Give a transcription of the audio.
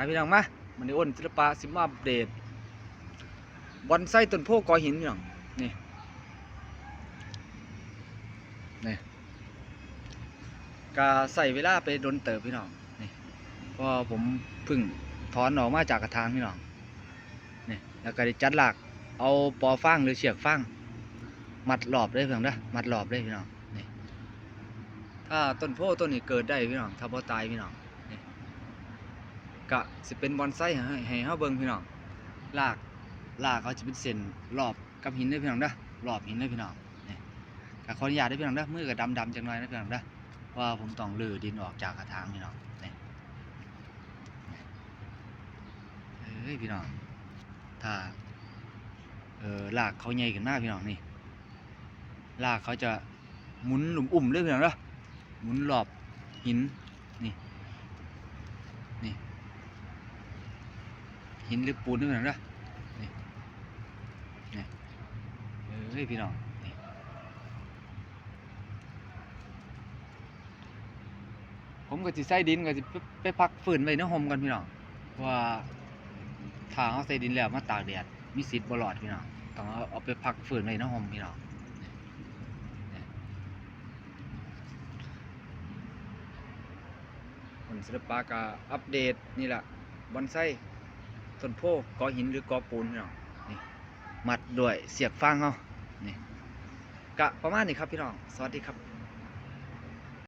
าพี่น้องมามันนี้อ้นศิลปะสิมาอัปเดตบอนไส้ต้นโพกอหินพี่น้องนี่นี่ก็ใส่เวลาไปโดนเติบพี่น้องนี่เพราะผมพึ่งถอนออกมาจากกระถางพี่น้องนี่แล้วก็ได้จัดหลักเอาปอฟางหรือเชือกฟางมัดรอบเลยพี่น้องนะมัดรอบเลยพี่น้องนี่ถ้าต้นโพต้นนี้เกิดได้พี่น้องถ้าบ่ตายพี่น้อง กะสิเป็นบอนไซให้ให้เฮาเบิ่งพี่น้องลากลากเขาจะเป็นเส้นรอบกับหินด้อพี่น้องเด้อรอบหินด้อพี่น้องนี่กะขออนุญาตด้อพี่น้องเด้อมือก็ดำๆจังหน่อยนะพี่น้องเด้อเพราะว่าผมต้องลื้อดินออกจากกระถางพี่น้องนี่เอ้ยพี่น้องถ้าเออลากเขาใหญ่ขึ้นมากพี่น้องนี่ลากเขาจะหมุนหลุมอุ่มเด้พี่น้องเด้อหมุนรอบหิน หินหรือปูนนี่เหมือนกันนะนี่นี่เอ้ยพี่น้องนี่ผมก็สิใส่ดินก็สิไปไปพักฝืนไว้ในห่มกันพี่น้องว่าถ้าเอาใส่ดินแล้วมาตากแดดมีสิทธิ์บ่รอดพี่น้องต้องเอาเอาไปพักฝืนไว้ในห่มพี่น้องนี่นี่ผลศิลปะก็อัปเดตนี่แหละบอนไซ ต้นโพกอหินหรือกอปูนพี่น้องนี่มัดด้วยเสียกฟางเขานี่กะประมาณนี้ครับพี่น้อง สวัสดีครับ